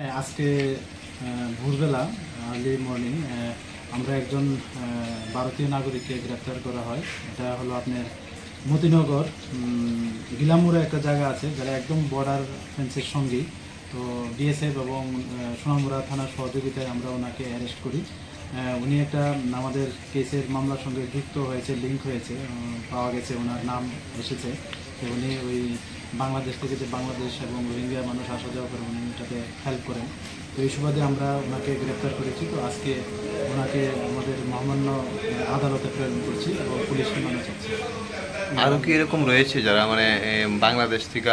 হ্যাঁ, আজকে ভোরবেলা আর্লি মর্নিং আমরা একজন ভারতীয় নাগরিককে গ্রেপ্তার করা হয়। এটা হলো আপনার মতিনগর গিলামুরে একটা জায়গা আছে যারা একদম বর্ডার ফেন্সের সঙ্গেই। তো বিএসএফ এবং আহ, সোনামুড়া থানার সহযোগিতায় আমরা ওনাকে অ্যারেস্ট করি। উনি একটা আমাদের কেসের মামলার সঙ্গে যুক্ত হয়েছে লিঙ্ক হয়েছে পাওয়া গেছে ওনার নাম এসেছে। তো উনি ওই বাংলাদেশ থেকে যে বাংলাদেশ এবং রোহিঙ্গা মানুষ আসা যাওয়া করে উনি এটাকে হেল্প করেন। তো এই সুবাদে আমরা ওনাকে গ্রেপ্তার করেছি। তো আজকে ওনাকে আমাদের মহামান্য আদালতে প্রেরণ করছি এবং পুলিশ রিমান্ডে চাচ্ছি। আরও কি এরকম রয়েছে যারা মানে বাংলাদেশ থেকে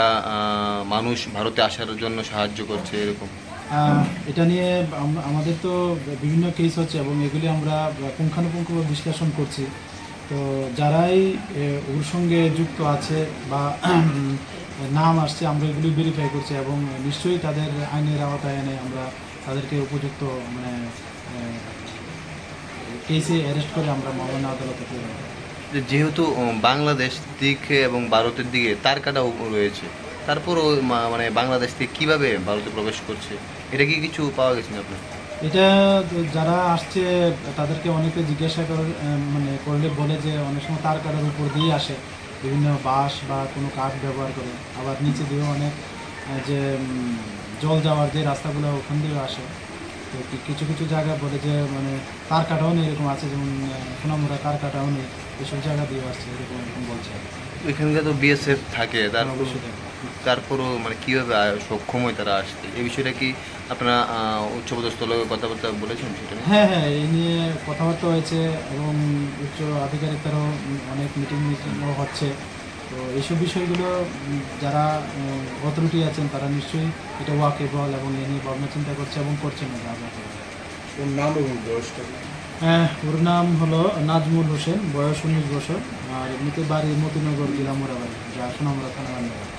মানুষ ভারতে আসার জন্য সাহায্য করছে এরকম? এটা নিয়ে আম- আমাদের তো বিভিন্ন কেস হচ্ছে এবং এগুলি আমরা পুঙ্খানুপুঙ্খ বিশ্লেষণ করছি। তো যারাই ওর সঙ্গে যুক্ত আছে বা নাম আসছে, আমরা এগুলি ভেরিফাই করছি এবং নিশ্চয়ই তাদের আইনের আওতায় এনে আমরা তাদেরকে উপযুক্ত মানে কেসে অ্যারেস্ট করে আমরা মহামান্য আদালতে যেহেতু বাংলাদেশ দিকে এবং ভারতের দিকে তার কাটাও রয়েছে, তারপরও মানে বাংলাদেশ থেকে কীভাবে ভারতে প্রবেশ করছে, এটা কি কিছু পাওয়া গেছে আপনার? এটা যারা আসছে তাদেরকে অনেকে জিজ্ঞাসা করে মানে করলে বলে যে অনেক সময় তার কাটার উপর দিয়ে আসে। বিভিন্ন বাঁশ বা কোনো কাঠ ব্যবহার করে। আবার নিচে দিয়েও অনেক যে জল যাওয়ার যে রাস্তাগুলো ওখান দিয়েও আসে। তো কিছু কিছু জায়গা বলে যে মানে তার কাটাও নেই এরকম আছে। যেমন আহ, সোনামুড়া তার কাটাও নেই। এসব জায়গা দিয়ে আসছে এরকম এরকম বলছে। এখানকার তো বিএসএফ থাকে। তার অবশ্যই। তাই। তারপরও মানে কীভাবে সক্ষম হয় তারা আসতে এই বিষয়টা কি আপনারা উচ্চপদস্থ লোকের কথাবার্তা বলেছেন সেটা হ্যাঁ হ্যাঁ এই নিয়ে কথাবার্তা হয়েছে এবং উচ্চ আধিকারিকদেরও অনেক মিটিং মিটিংও হচ্ছে। তো এইসব বিষয়গুলো যারা অথরিটি আছেন তারা নিশ্চয়ই এটা ওয়াকেবল এবং এ নিয়ে ভাবনা চিন্তা করছে এবং করছেন ওর নাম এবং বয়সটা হ্যাঁ ওর নাম হলো নাজমুল হোসেন বয়স উনিশ বছর আর এমনিতে বাড়ি মতিনগর জেলা মোড়াবাড়ি যা সোনামুড়া থানা বান্দাবাড়ি